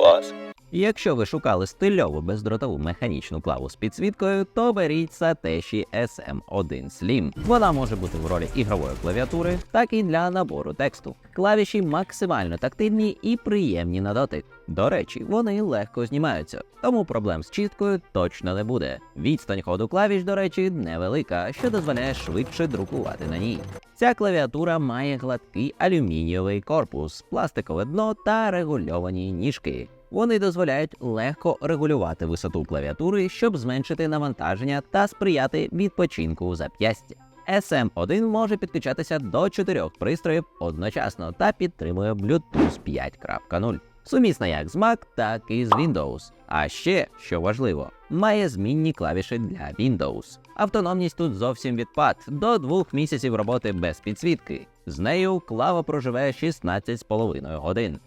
was. Якщо ви шукали стильову бездротову механічну клаву з підсвіткою, то беріть Satoshi SM1 Slim. Вона може бути в ролі ігрової клавіатури, так і для набору тексту. Клавіші максимально тактильні і приємні на дотик. До речі, вони легко знімаються, тому проблем з чисткою точно не буде. Відстань ходу клавіш, до речі, невелика, що дозволяє швидше друкувати на ній. Ця клавіатура має гладкий алюмінієвий корпус, пластикове дно та регульовані ніжки. Вони дозволяють легко регулювати висоту клавіатури, щоб зменшити навантаження та сприяти відпочинку зап'ястя. SM1 може підключатися до чотирьох пристроїв одночасно та підтримує Bluetooth 5.0. Сумісна як з Mac, так і з Windows. А ще, що важливо, має змінні клавіші для Windows. Автономність тут зовсім відпад до двох місяців роботи без підсвітки. З нею клава проживе 16,5 годин.